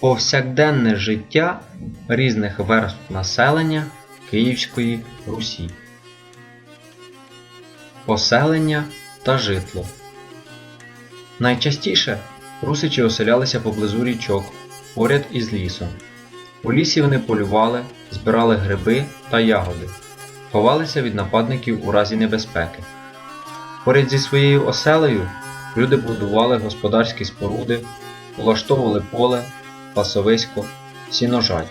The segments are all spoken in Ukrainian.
Повсякденне життя різних верств населення Київської Русі. Поселення та житло. Найчастіше русичі оселялися поблизу річок, поряд із лісом. У лісі вони полювали, збирали гриби та ягоди, ховалися від нападників у разі небезпеки. Поряд зі своєю оселею люди будували господарські споруди, влаштовували поле, пасовисько, сіножать.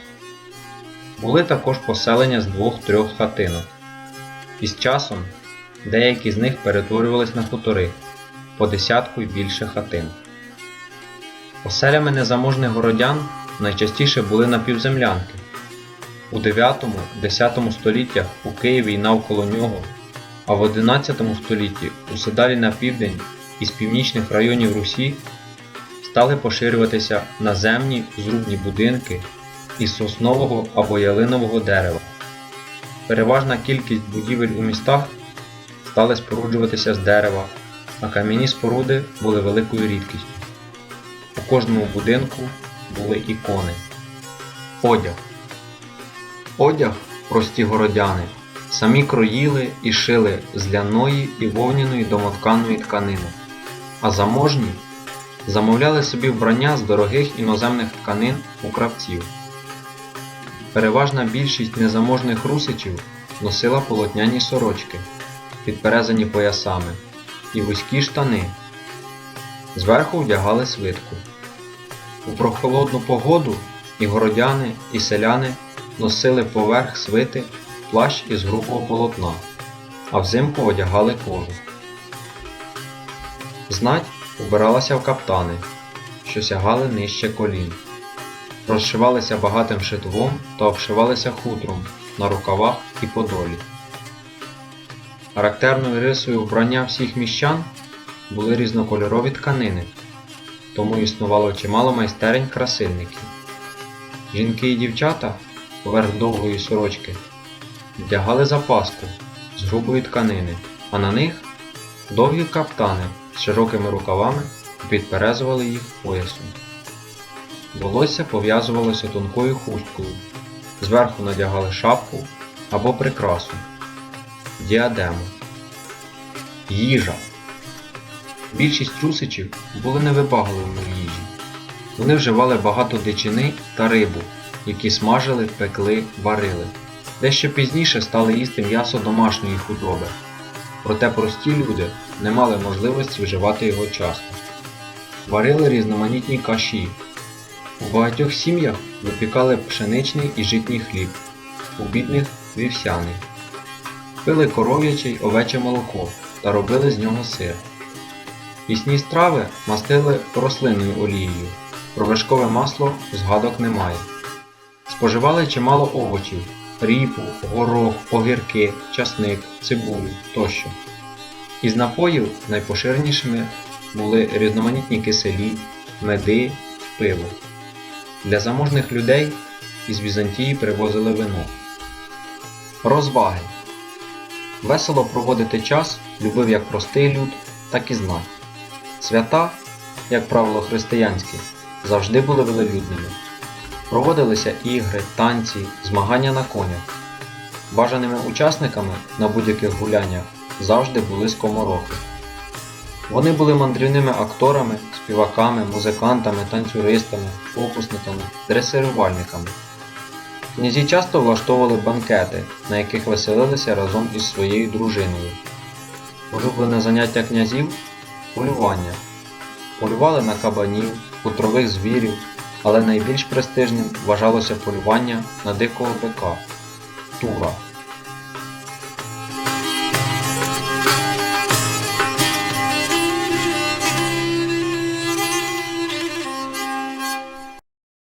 Були також поселення з двох-трьох хатинок. Із часом деякі з них перетворювались на хутори по десятку й більше хатин. Оселями незаможних городян найчастіше були напівземлянки. У 9-10 століттях у Києві й навколо нього, а в 11 столітті у Седалі на південь із північних районів Русі стали поширюватися наземні зрубні будинки із соснового або ялинового дерева. Переважна кількість будівель у містах стали споруджуватися з дерева, а кам'яні споруди були великою рідкістю. У кожному будинку були ікони. Одяг. Одяг прості городяни самі кроїли і шили з ляної і вовняної домотканої тканини, а заможні замовляли собі вбрання з дорогих іноземних тканин у кравців. Переважна більшість незаможних русичів носила полотняні сорочки, підперезані поясами, і вузькі штани. Зверху вдягали свитку. У прохолодну погоду і городяни, і селяни носили поверх свити плащ із грубого полотна, а взимку одягали кожу. Знать убиралася в каптани, що сягали нижче колін, розшивалися багатим шитвом та обшивалися хутром на рукавах і подолі. Характерною рисою вбрання всіх міщан були різнокольорові тканини, тому існувало чимало майстерень красильників. Жінки і дівчата поверх довгої сорочки вдягали запаску з грубої тканини, а на них довгі каптани широкими рукавами і підперезували їх поясом. Волосся пов'язувалося тонкою хусткою, зверху надягали шапку або прикрасу, діадему. Їжа. Більшість русичів були невибагливими в їжі. Вони вживали багато дичини та рибу, які смажили, пекли, варили. Дещо пізніше стали їсти м'ясо домашньої худоби. Проте прості люди не мали можливості вживати його часто. Варили різноманітні каші. У багатьох сім'ях випікали пшеничний і житній хліб, у бідних вівсяний. Пили коров'яче й овече молоко та робили з нього сир. Пісні страви мастили рослинною олією, про вершкове масло згадок немає. Споживали чимало овочів, ріпу, горох, огірки, часник, цибулю тощо. Із напоїв найпоширенішими були різноманітні киселі, меди, пиво. Для заможних людей із Візантії привозили вино. Розваги. Весело проводити час любив як простий люд, так і знать. Свята, як правило християнські, завжди були велелюдними. Проводилися ігри, танці, змагання на конях. Бажаними учасниками на будь-яких гуляннях завжди були скоморохи. Вони були мандрівними акторами, співаками, музикантами, танцюристами, фокусниками, дресирувальниками. Князі часто влаштовували банкети, на яких веселилися разом із своєю дружиною. Улюблене заняття князів полювання. Полювали на кабанів, хутрових звірів, але найбільш престижним вважалося полювання на дикого бика тура.